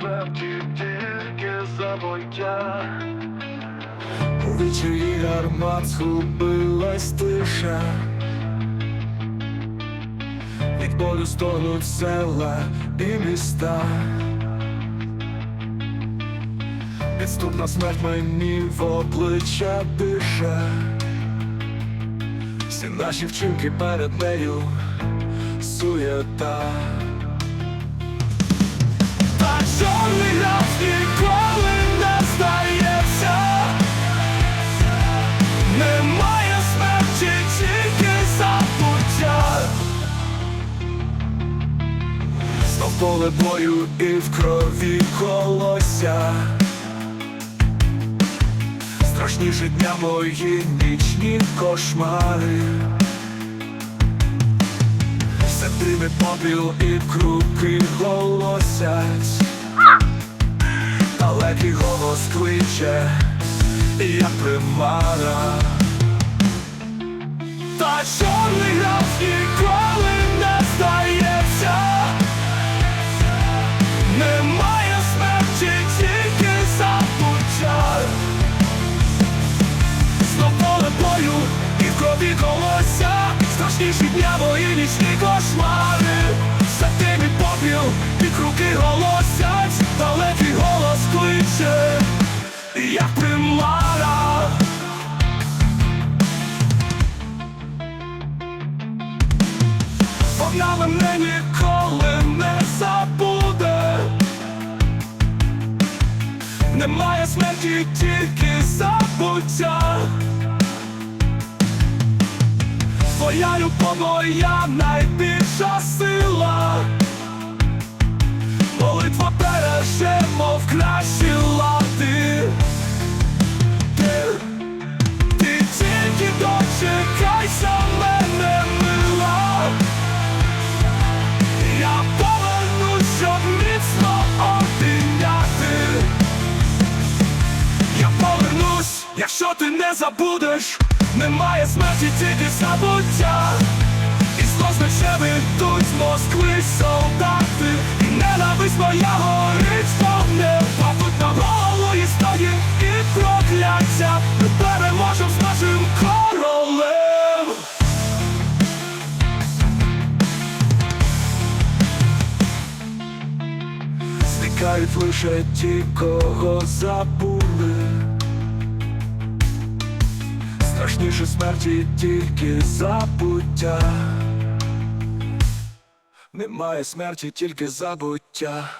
смерті тільки забуття. У вічері гармат згубилась тиша. Від болю стонуть села і міста. Підступна смерть мені в обличчя дише Всі наші вчинки перед нею суєта поле бою і в крові колося. Страшніші дня мої нічні кошмари. Все диме попіл і круки голосять. Далекий голос кличе як примара. Та чорний граф ніколи Страшніші дня нічні кошмари. За тим і попіл, під руки голосять Далекий голос кличе як примара. Вона мене ніколи не забуде. Немає смерті, тільки забуття Твоя любов моя найбільша сила. Молитва береже, мов кращі лади ти, ти тільки дочекайся мене, мила. Я повернусь, щоб міцно обійняти. Я повернусь, якщо ти не забудеш Немає смерті, тільки забуття. І знов з мечем ідуть з Москви солдати. І ненависть моя горить вогнем Падуть на голову і і прокляття. Ми переможем з нашим королем. Зникають лише ті, кого забули Страшніше смерті тільки забуття. Немає смерті, тільки забуття